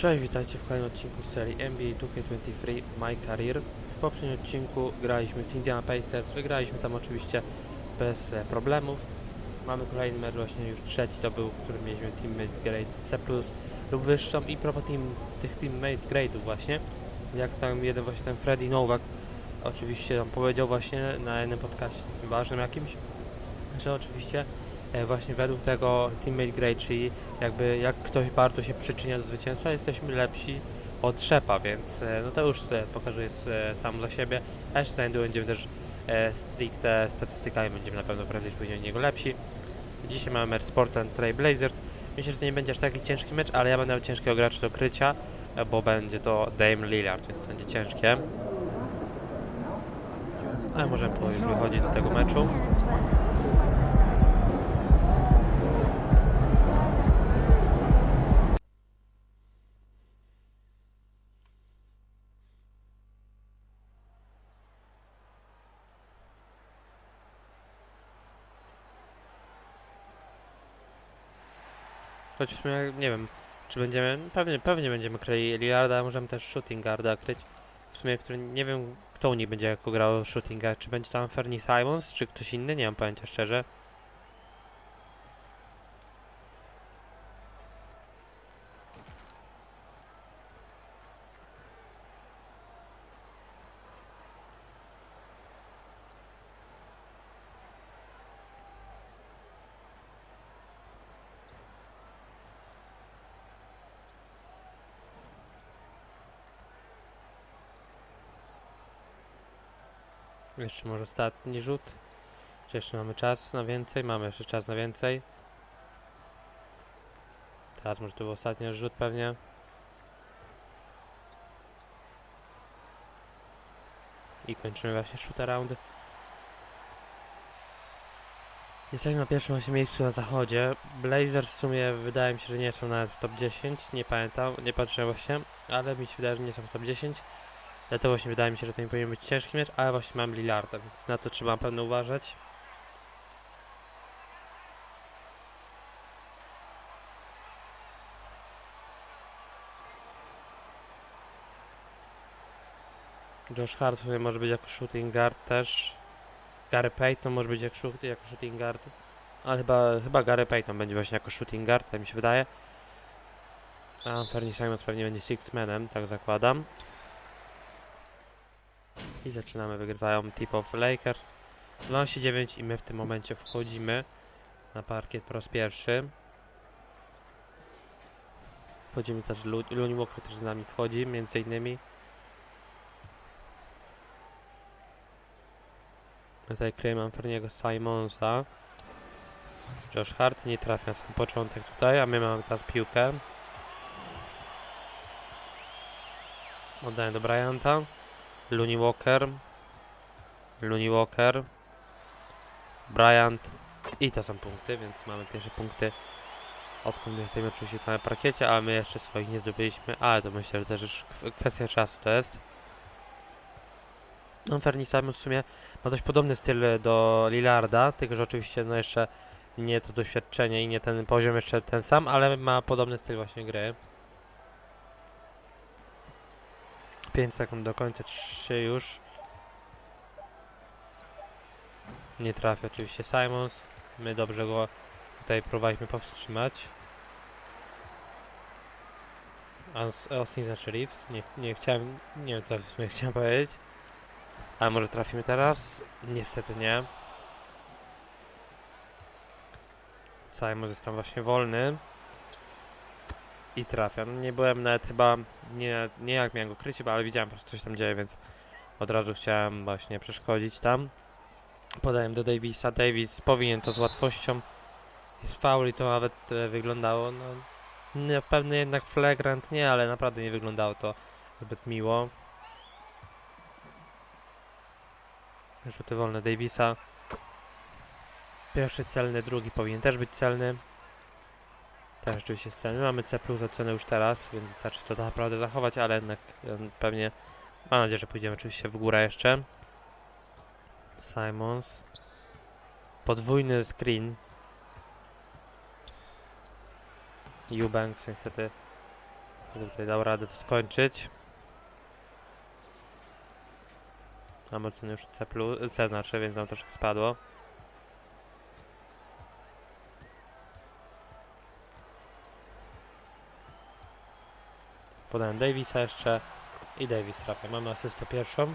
Cześć, witajcie w kolejnym odcinku serii NBA 2K23 My Career. W poprzednim odcinku graliśmy z Indiana Pacers, wygraliśmy tam oczywiście bez e, problemów. Mamy kolejny mecz, właśnie już trzeci to był, w którym mieliśmy teammate grade C+, lub wyższą i propos team, tych teammate grade'ów właśnie, jak tam jeden właśnie ten Freddy Nowak oczywiście tam powiedział właśnie na jednym podcastie ważnym jakimś, że oczywiście właśnie według tego teammate grade, czyli jakby jak ktoś bardzo się przyczynia do zwycięstwa, jesteśmy lepsi od Szepa, więc e, no to już e, pokazuje e, sam za siebie. A jeszcze będziemy też e, stricte statystykami, będziemy na pewno prędzej później niego lepsi. Dzisiaj mamy mecz z Portland Trail Blazers. Myślę, że to nie będzie aż taki ciężki mecz, ale ja będę miał ciężkiego gracza do krycia, e, bo będzie to Dame Lillard, więc będzie ciężkie. Ale możemy już wychodzić do tego meczu. Choć w sumie nie wiem, czy będziemy, pewnie, pewnie będziemy kryli Lillarda, a możemy też shooting guarda kryć. W sumie, który nie wiem, kto u nich będzie jako grał shooting guard, czy będzie tam Fernie Simons, czy ktoś inny, nie mam pojęcia szczerze. Jeszcze może ostatni rzut. Czy jeszcze mamy czas na więcej? Mamy jeszcze czas na więcej. Teraz może to był ostatni rzut pewnie. I kończymy właśnie shoot around. Jesteśmy na pierwszym właśnie miejscu na zachodzie. Blazers w sumie wydaje mi się, że nie są nawet w top 10. Nie pamiętam, nie patrzyłem właśnie, ale mi się wydaje, że nie są w top 10. Dlatego właśnie wydaje mi się, że to nie powinien być ciężki mecz, ale właśnie mam Lillarda, więc na to trzeba na pewno uważać. Josh Hart może być jako shooting guard też. Gary Payton może być jako, shoot- jako shooting guard. Ale chyba, chyba Gary Payton będzie właśnie jako shooting guard, tak mi się wydaje. A Fernie Simons pewnie będzie six manem, tak zakładam. I zaczynamy, wygrywają Tip of Lakers 12-9 i my w tym momencie wchodzimy na parkiet po raz pierwszy. Wchodzimy też, Lu- Looney Walker też z nami wchodzi, między innymi. Tutaj kryjemy Anferniego Simonsa. Josh Hart nie trafia na sam początek tutaj, a my mamy teraz piłkę. Oddaję do Bryanta. Looney Walker. Looney Walker. Bryant. I to są punkty, więc mamy pierwsze punkty. Odkąd my jesteśmy oczywiście na parkiecie, ale my jeszcze swoich nie zdobyliśmy. Ale to myślę, że też już kw- kwestia czasu to jest. No, Fernie Simons w sumie ma dość podobny styl do Lillarda, tylko że oczywiście no jeszcze nie to doświadczenie i nie ten poziom jeszcze ten sam, ale ma podobny styl właśnie gry. 5 sekund do końca, 3 już. Nie trafi oczywiście Simons. My dobrze go tutaj próbowaliśmy powstrzymać. Aus- Austin znaczy Reeves. Nie, nie chciałem, nie wiem co w sumie chciałem powiedzieć. Ale może trafimy teraz? Niestety nie. Simons jest tam właśnie wolny. I trafia. No nie byłem nawet chyba, nie, nie jak miałem go kryć, ale widziałem po prostu coś tam dzieje, więc od razu chciałem właśnie przeszkodzić tam. Podałem do Davisa. Davis powinien to z łatwością. Jest faul i to nawet e, wyglądało, no nie, pewny jednak flagrant nie, ale naprawdę nie wyglądało to zbyt miło. Rzuty wolne Davisa. Pierwszy celny, drugi powinien też być celny. Też rzeczywiście jest celny. Mamy C plus ocenę już teraz, więc wystarczy to naprawdę zachować, ale jednak pewnie mam nadzieję, że pójdziemy oczywiście w górę jeszcze. Simons. Podwójny screen. Eubanks niestety tutaj dał radę to skończyć. Mam ocenę już C+, plus, C znaczy, więc nam troszkę spadło. Podałem Davisa jeszcze i Davis trafia. Mamy asystę pierwszą.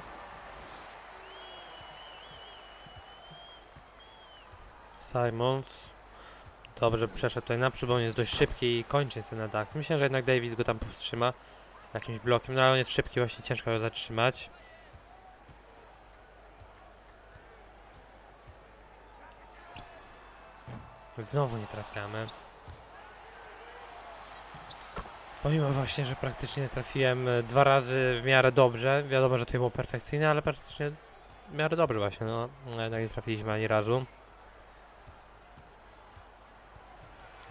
Simons. Dobrze przeszedł tutaj naprzód, bo on jest dość szybki i kończy ten atak. Myślę, że jednak Davis go tam powstrzyma jakimś blokiem, no ale on jest szybki, właśnie ciężko go zatrzymać. Znowu nie trafiamy. Pomimo właśnie, że praktycznie trafiłem e, dwa razy w miarę dobrze, wiadomo, że to było perfekcyjne, ale praktycznie w miarę dobrze właśnie, no. No Jednak nie trafiliśmy ani razu.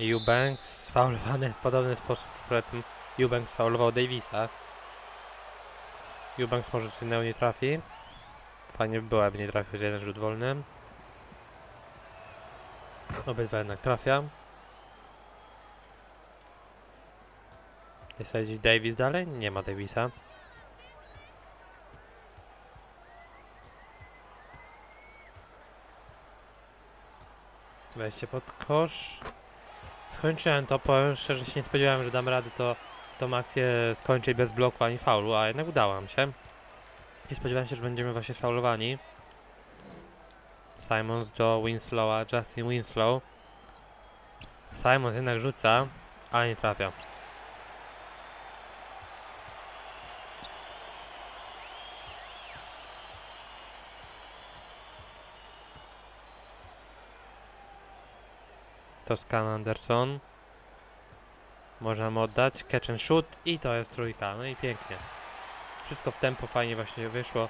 Eubanks sfaulowany w podobny sposób, w którym Eubanks sfaulował Davisa. Eubanks może coś innego nie trafi. Fajnie by było, jakby nie trafił z jeden rzut wolny. Obydwa jednak trafia. Jest gdzieś Davis dalej? Nie ma Davisa. Wejście pod kosz. Skończyłem to, powiem szczerze, się nie spodziewałem, że dam radę to, tą akcję skończyć bez bloku ani faulu, a jednak udało nam się. Nie spodziewałem się, że będziemy właśnie faulowani. Simons do Winslowa, Justin Winslow. Simons jednak rzuca, ale nie trafia. Toscan Anderson. Możemy oddać. Catch and shoot. I to jest trójka. No i pięknie. Wszystko w tempo fajnie właśnie wyszło.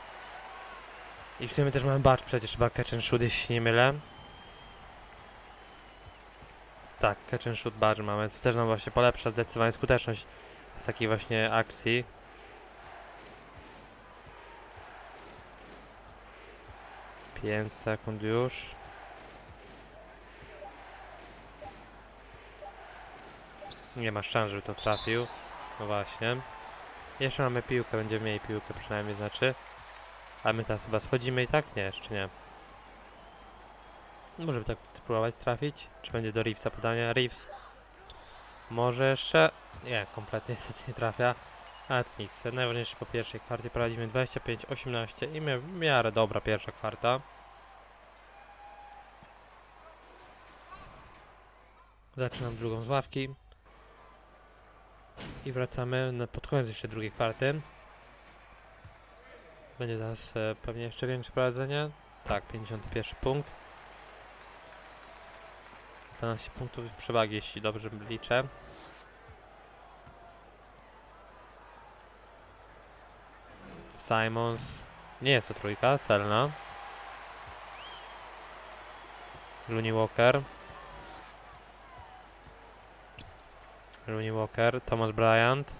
I w sumie też mamy batch przecież chyba catch and shoot, jeśli nie mylę. Tak, catch and shoot badge mamy. To też nam właśnie polepsza zdecydowanie skuteczność z takiej właśnie akcji. Pięć sekund już. Nie ma szans, żeby to trafił. No właśnie. Jeszcze mamy piłkę, będziemy mieli piłkę przynajmniej, znaczy. A my teraz chyba schodzimy i tak? Nie, jeszcze nie. Możemy tak spróbować trafić. Czy będzie do Reevesa podania? Reeves. Może jeszcze? Nie, kompletnie niestety nie trafia. Ale to nic. Najważniejsze po pierwszej kwarcie prowadzimy 25-18 i my w miarę dobra pierwsza kwarta. Zaczynam drugą z ławki. I wracamy pod koniec jeszcze drugiej kwarty. Będzie zaraz e, pewnie jeszcze większe prowadzenie. Tak, 51 punkt. 12 punktów przewagi, jeśli dobrze liczę. Simons. Nie jest to trójka, celna. Looney Walker. Looney Walker, Thomas Bryant.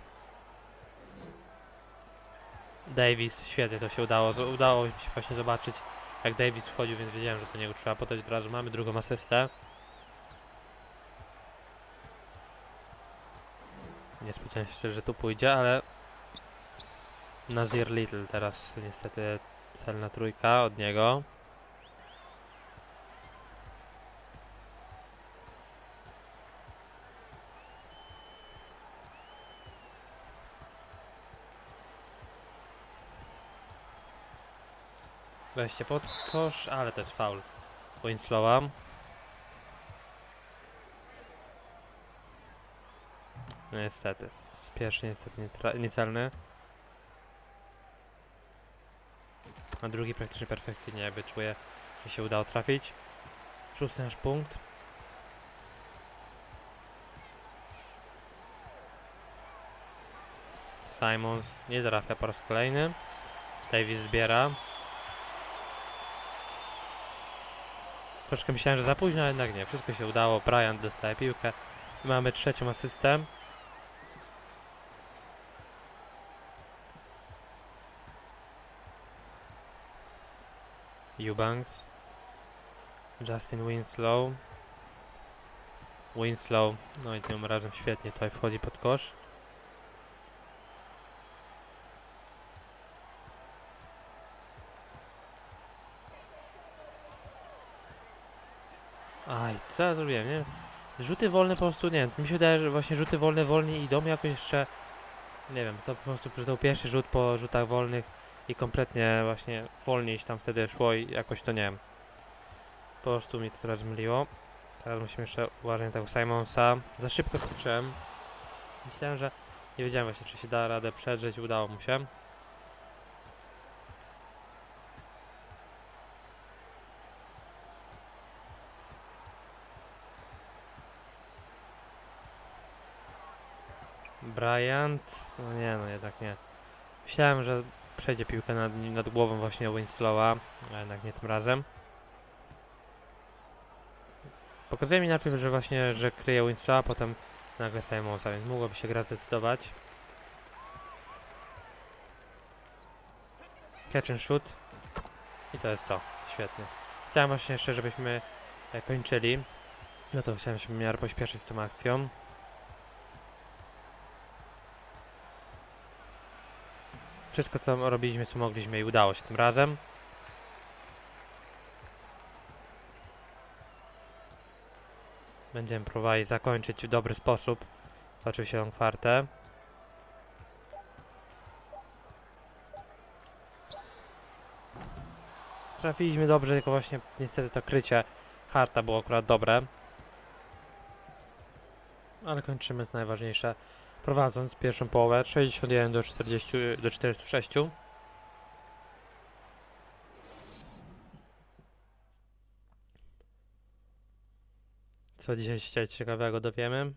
Davis, świetnie to się udało. Udało mi się właśnie zobaczyć, jak Davis wchodził, więc wiedziałem, że to niego trzeba podać od razu. Mamy drugą asystę. Nie spodziewałem się, że tu pójdzie, ale Nazir Little teraz niestety celna trójka od niego. Wejście pod kosz, ale jest faul. Winslowa. No niestety. Pierwszy niestety niecelny. A drugi praktycznie perfekcyjnie, jakby czuję, że się udało trafić. Szósty nasz punkt. Simons nie trafia po raz kolejny. Davis zbiera. Troszkę myślałem, że za późno, ale jednak nie. Wszystko się udało. Bryant dostaje piłkę. Mamy trzecią asystę. Eubanks. Justin Winslow. Winslow. No i tym razem świetnie tutaj wchodzi pod kosz. Aj, co ja zrobiłem, nie? Rzuty wolne po prostu, nie wiem, mi się wydaje, że właśnie rzuty wolne wolniej idą jakoś jeszcze, nie wiem, to po prostu przyszedł pierwszy rzut po rzutach wolnych i kompletnie właśnie wolniej się tam wtedy szło i jakoś to nie wiem. Po prostu mi to teraz zmyliło. Teraz musimy jeszcze uważać tego Simonsa. Za szybko skoczyłem. Myślałem, że nie wiedziałem właśnie, czy się da radę przedrzeć, udało mu się. No nie, no jednak nie. Myślałem, że przejdzie piłkę nad, nad głową właśnie Winslowa, ale jednak nie tym razem. Pokazuje mi najpierw, że właśnie, że kryje Winslowa, potem nagle Simonsa, więc mogłoby się gra zdecydować. Catch and shoot. I to jest to. Świetnie. Chciałem właśnie jeszcze, żebyśmy e, kończyli. No to chciałem się w miarę pośpieszyć z tą akcją. Wszystko co robiliśmy, co mogliśmy i udało się tym razem. Będziemy próbowali zakończyć w dobry sposób. Oczywiście tą kwartę. Trafiliśmy dobrze, tylko właśnie niestety to krycie harta było akurat dobre. Ale kończymy to najważniejsze. Prowadząc pierwszą połowę 61 do 40 do 46. Co dzisiaj się ciekawego dowiemy?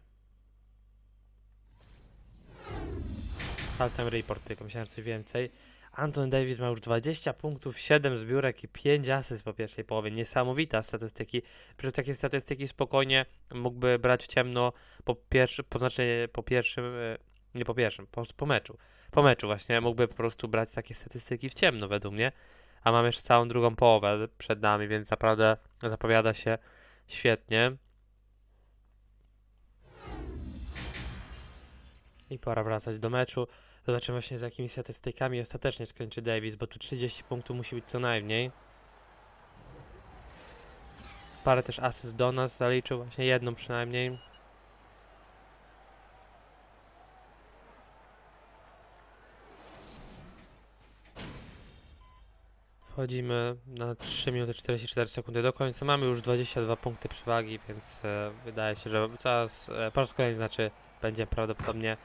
Halftime report, tylko myślałem, coś więcej. Anton Davis ma już 20 punktów, 7 zbiórek i 5 asyst po pierwszej połowie. Niesamowita statystyki. Przecież takie statystyki spokojnie mógłby brać w ciemno po pierwszym, po znaczy po pierwszym, e, nie po pierwszym, po po meczu. Po meczu właśnie mógłby po prostu brać takie statystyki w ciemno według mnie. A mamy jeszcze całą drugą połowę przed nami, więc naprawdę zapowiada się świetnie. I pora wracać do meczu. Zobaczymy właśnie z jakimi statystykami ostatecznie skończy Davis, bo tu 30 punktów musi być co najmniej. Parę też asyst do nas zaliczył, właśnie jedną przynajmniej. Wchodzimy na 3 minuty 44 sekundy do końca. Mamy już 22 punkty przewagi, więc e, wydaje się, że teraz e, po raz kolejny znaczy będzie prawdopodobnie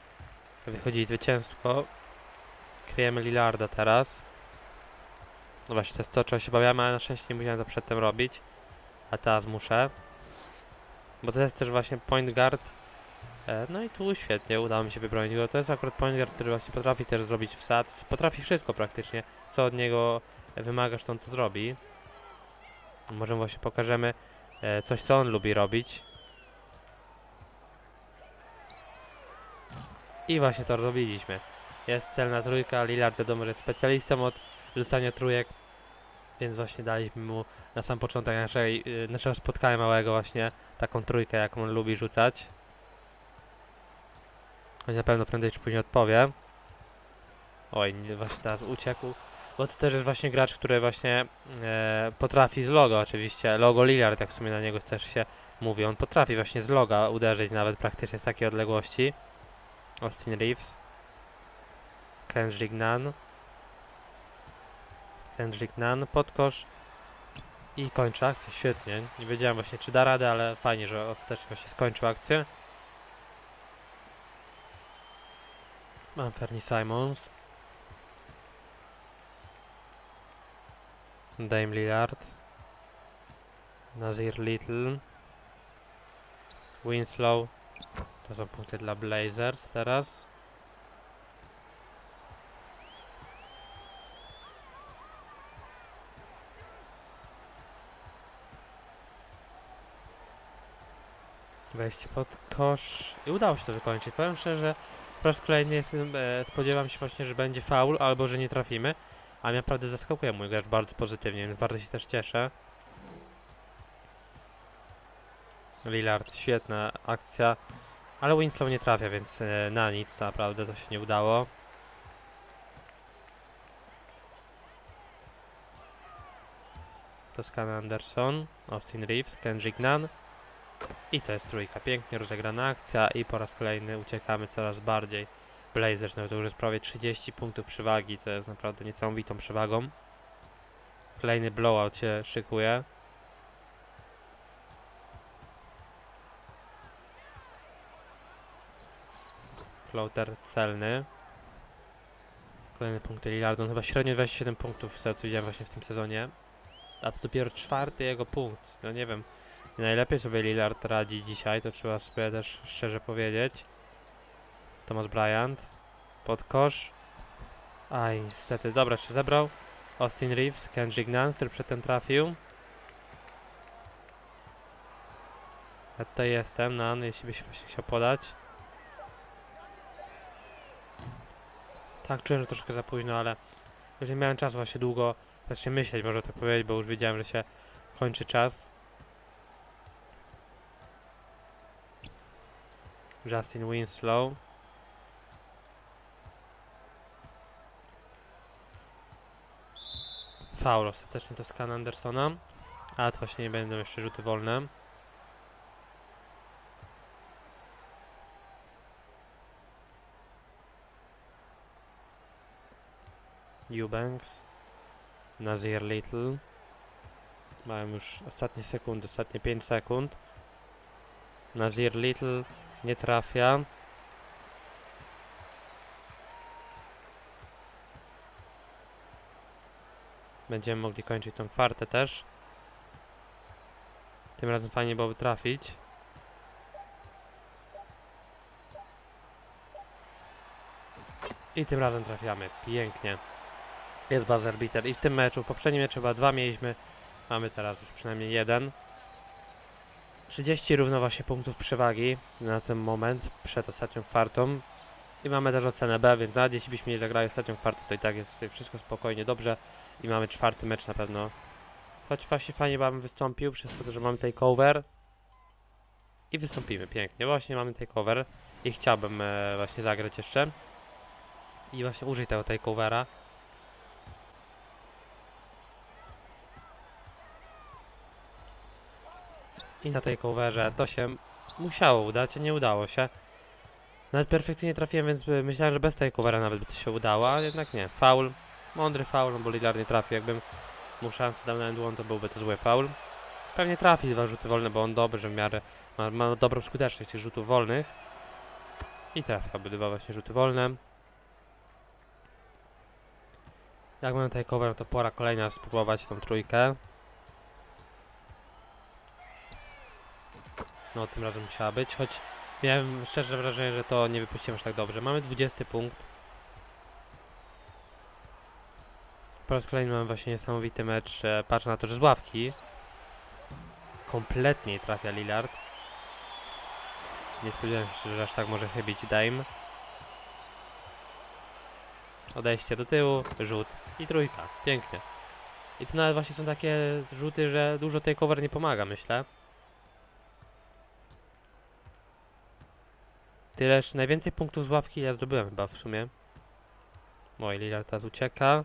wychodzić zwycięstwo. Kryjemy Lillarda teraz. No właśnie, to jest to, czego się bawiamy, ale na szczęście nie musiałem to przedtem robić. A teraz muszę. Bo to jest też właśnie point guard. E, No i tu świetnie, udało mi się wybronić go. To jest akurat point guard, który właśnie potrafi też zrobić wsad. Potrafi wszystko praktycznie, co od niego wymagasz, to on to zrobi. Może właśnie pokażemy e, coś, co on lubi robić. I właśnie to robiliśmy. Jest celna trójka, Lillard wiadomo, jest specjalistą od rzucania trójek, więc właśnie daliśmy mu na sam początek naszej, y, naszego spotkania małego właśnie taką trójkę, jaką on lubi rzucać. Choć na pewno prędzej czy później odpowie. Oj, nie, właśnie teraz uciekł. Bo to też jest właśnie gracz, który właśnie e, potrafi z logo oczywiście, logo Lillard, jak w sumie na niego też się mówi, on potrafi właśnie z loga uderzyć nawet praktycznie z takiej odległości. Austin Reeves. Kendrick Nunn. Kendrick Nunn, podkosz i kończy akcję, świetnie. Nie wiedziałem właśnie czy da radę, ale fajnie, że ostatecznie właśnie skończył akcję. Mam Fernie Simons. Dame Lillard. Nazir Little. Winslow. To są punkty dla Blazers teraz. Wejście pod kosz. I udało się to wykończyć. Powiem szczerze, po raz kolejny jestem, e, spodziewam się właśnie, że będzie faul albo że nie trafimy. A naprawdę zaskakuje mój gracz bardzo pozytywnie, więc bardzo się też cieszę. Lillard, świetna akcja. Ale Winslow nie trafia, więc e, na nic naprawdę to się nie udało. Toscana Anderson, Austin Reeves, Kendrick Nunn. I to jest trójka. Pięknie rozegrana akcja i po raz kolejny uciekamy coraz bardziej. Blazers, no to już jest prawie 30 punktów przewagi, co jest naprawdę niesamowitą przewagą. Kolejny blowout się szykuje. Floater celny. Kolejne punkty Lillardu. On chyba średnio 27 punktów, z co widziałem właśnie w tym sezonie. A to dopiero czwarty jego punkt. No nie wiem. Najlepiej sobie Lillard radzi dzisiaj, to trzeba sobie też szczerze powiedzieć. Thomas Bryant. Pod kosz. Aj, niestety. Dobra, czy zebrał? Austin Reeves, Kendrick Nunn, który przedtem trafił. Ja tutaj jestem, Nunn, jeśli byś właśnie chciał podać. Tak, czułem, że troszkę za późno, ale już nie miałem czasu właśnie długo właśnie myśleć, może tak powiedzieć, bo już wiedziałem, że się kończy czas. Justin Winslow. Faul ostatecznie to skan Andersona. A to właśnie nie będą jeszcze rzuty wolne. Eubanks. Nazir Little. Mają już ostatnie sekundy, ostatnie 5 sekund. Nazir Little nie trafia. Będziemy mogli kończyć tą kwartę też. Tym razem fajnie byłoby trafić. I tym razem trafiamy. Pięknie. Jest buzzer beater. I w tym meczu, w poprzednim meczu chyba dwa mieliśmy. Mamy teraz już przynajmniej jeden. 30 równo właśnie punktów przewagi na ten moment, przed ostatnią kwartą. I mamy też ocenę B, więc nawet jeśli byśmy nie zagrali ostatnią kwartę, to i tak jest tutaj wszystko spokojnie, dobrze. I mamy czwarty mecz na pewno. Choć właśnie fajnie bym wystąpił, przez to, że mamy takeover. I wystąpimy pięknie. Właśnie mamy takeover i chciałbym e, właśnie zagrać jeszcze. I właśnie użyć tego takeovera. I na takeoverze to się musiało udać, nie udało się. Nawet perfekcyjnie trafiłem, więc myślałem, że bez takeovera nawet by to się udało, a jednak nie. Faul. Mądry faul, bo Lillard nie trafił. Jakbym mu szansę dał na end to byłby to zły faul. Pewnie trafi dwa rzuty wolne, bo on dobrze w miarę ma, ma dobrą skuteczność tych rzutów wolnych. I trafia obydwa właśnie rzuty wolne. Jak mamy takeover, no to pora kolejna spróbować tą trójkę. No, tym razem musiała być, choć miałem szczerze wrażenie, że to nie wypuściłem aż tak dobrze. Mamy 20 punkt. Po raz kolejny mamy właśnie niesamowity mecz. e, Patrzę na to, że z ławki kompletnie nie trafia Lillard. Nie spodziewałem się, że aż tak może chybić Dime. Odejście do tyłu, rzut i trójka. Pięknie. I to nawet właśnie są takie rzuty, że dużo takeover nie pomaga, myślę. Tyleż najwięcej punktów z ławki ja zdobyłem chyba w sumie. Mój Lillard teraz ucieka.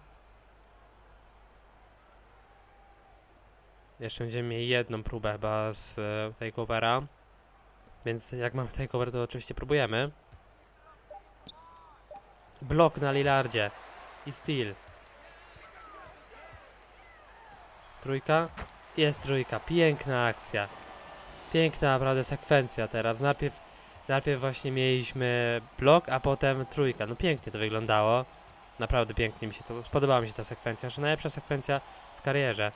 Jeszcze będziemy mieli jedną próbę chyba z e, takeovera. Więc jak mamy takeover to oczywiście próbujemy. Blok na Lillardzie. I steal. Trójka? Jest trójka. Piękna akcja. Piękna naprawdę sekwencja teraz. Najpierw Najpierw właśnie mieliśmy blok, a potem trójka. No pięknie to wyglądało. Naprawdę pięknie mi się to... Spodobała mi się ta sekwencja. Znaczy najlepsza sekwencja w karierze.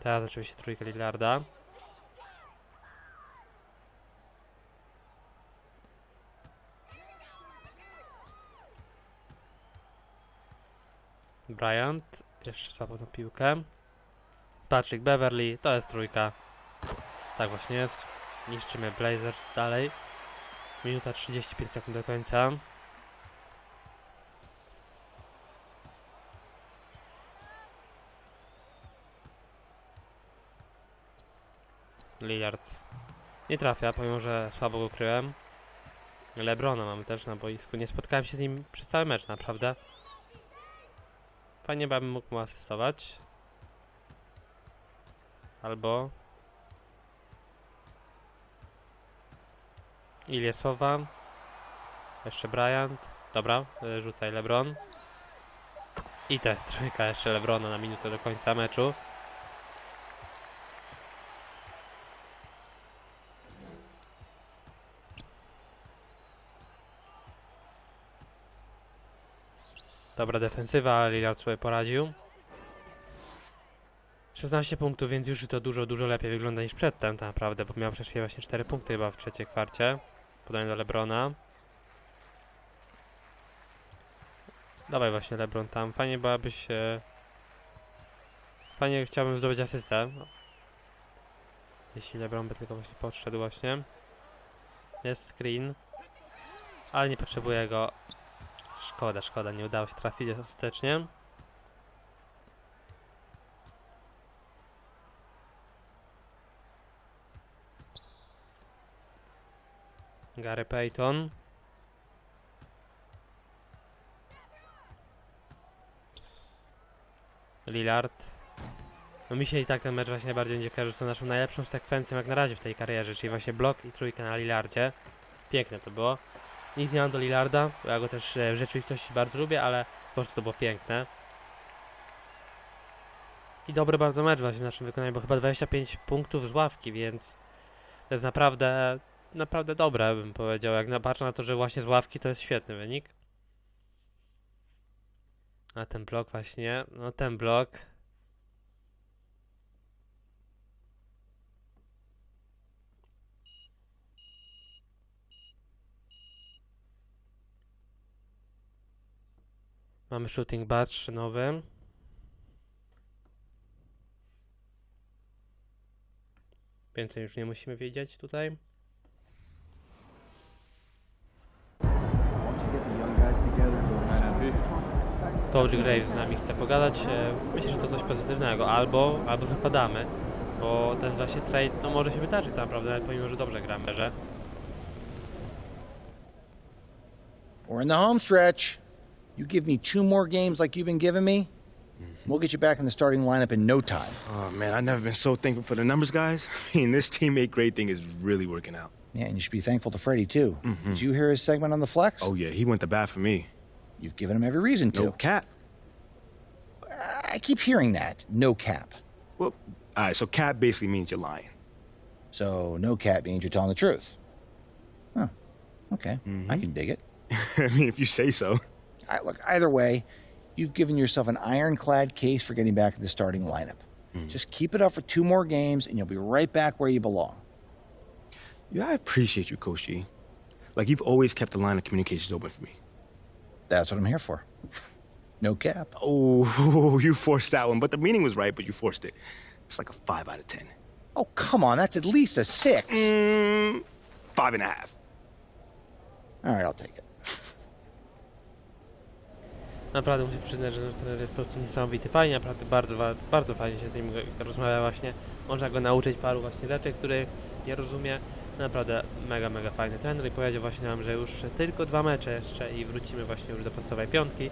Teraz oczywiście trójka Lillarda. Bryant. Jeszcze słabo tą piłkę. Patrick Beverly. To jest trójka. Tak właśnie jest. Niszczymy Blazers dalej. Minuta 35 sekund do końca. Lillard nie trafia, pomimo że słabo go kryłem. Lebrona mamy też na boisku. Nie spotkałem się z nim przez cały mecz, naprawdę. Fajnie bym mógł mu asystować. albo Iliesowa. Jeszcze Bryant. Dobra, y, rzucaj LeBron. I to jest trójka jeszcze LeBrona na minutę do końca meczu. Dobra defensywa, Lillard sobie poradził. 16 punktów, więc już to dużo, dużo lepiej wygląda niż przedtem tak naprawdę, bo miał przed właśnie 4 punkty chyba w trzeciej kwarcie. Podanie do Lebrona. Dawaj właśnie Lebron tam. Fajnie byłabyś... E... Fajnie chciałbym zdobyć asystę. Jeśli Lebron by tylko właśnie podszedł właśnie. Jest screen. Ale nie potrzebuję go. Szkoda, szkoda, nie udało się trafić ostatecznie. Gary Payton. Lillard. No mi się i tak ten mecz właśnie najbardziej będzie kojarzył z naszą najlepszą sekwencją jak na razie w tej karierze, czyli właśnie blok i trójka na Lillardzie. Piękne to było. Nic nie mam do Lillarda, bo ja go też e, w rzeczywistości bardzo lubię, ale po prostu to było piękne. I dobry bardzo mecz właśnie w naszym wykonaniu, bo chyba 25 punktów z ławki, więc to jest naprawdę, naprawdę dobre bym powiedział. Jak na patrzę na to, że właśnie z ławki to jest świetny wynik. A ten blok właśnie, no ten blok. Mamy shooting badge nowy. Więcej już nie musimy wiedzieć tutaj. Coach Graves z nami chce pogadać. E, Myślę, że to coś pozytywnego. Albo, albo wypadamy, bo ten właśnie trade no, może się wydarzyć tak naprawdę, pomimo, że dobrze gramy, że We're in the home stretch. You give me two more games like you've been giving me, we'll get you back in the starting lineup in no time. Oh man, I've never been so thankful for the numbers, guys. I mean, this teammate grade thing is really working out. Yeah, and you should be thankful to Freddie too. Did you hear his segment on the flex? Oh yeah, he went to bat for me. You've given him every reason to. No cap. I keep hearing that. No cap. Well, all right. So cap basically means you're lying. So no cap means you're telling the truth. Huh. Okay. I can dig it. Mm-hmm. I mean, if you say so. Right, look, either way, you've given yourself an ironclad case for getting back in the starting lineup. Mm. Just keep it up for two more games, and you'll be right back where you belong. Yeah, I appreciate you, Coach G. Like you've always kept the line of communications open for me. That's what I'm here for. no cap. Oh, you forced that one, but the meaning was right, but you forced it. It's like a five out of ten. Oh, come on. That's at least a six. Mm, five and a half. All right, I'll take it. Naprawdę muszę przyznać, że trener jest po prostu niesamowity. Fajnie, naprawdę bardzo, bardzo fajnie się z nim rozmawia właśnie. Można go nauczyć paru właśnie rzeczy, których nie rozumie. Naprawdę mega, mega fajny trener i powiedział właśnie nam, że już tylko dwa mecze jeszcze i wrócimy właśnie już do podstawowej piątki,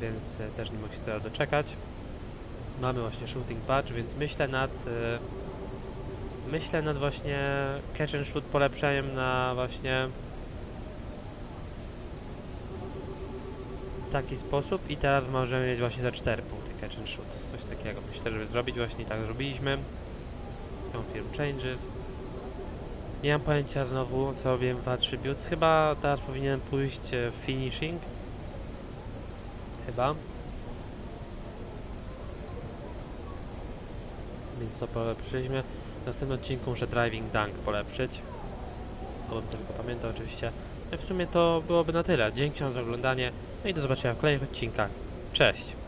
więc e, też nie mogę się tego doczekać. Mamy właśnie shooting patch, więc myślę nad e, myślę nad właśnie catch and shoot polepszeniem na właśnie taki sposób i teraz możemy mieć właśnie za 4 punkty catch and shoot. Coś takiego myślę, żeby zrobić właśnie tak zrobiliśmy. Tą firm changes. Nie mam pojęcia znowu co robiłem w attributes. Chyba teraz powinienem pójść e, w finishing. Chyba. Więc to polepszyliśmy. W następnym odcinku muszę driving dunk polepszyć. To bym tylko pamiętał oczywiście. No w sumie to byłoby na tyle. Dzięki za oglądanie. No i do zobaczenia w kolejnych odcinkach. Cześć!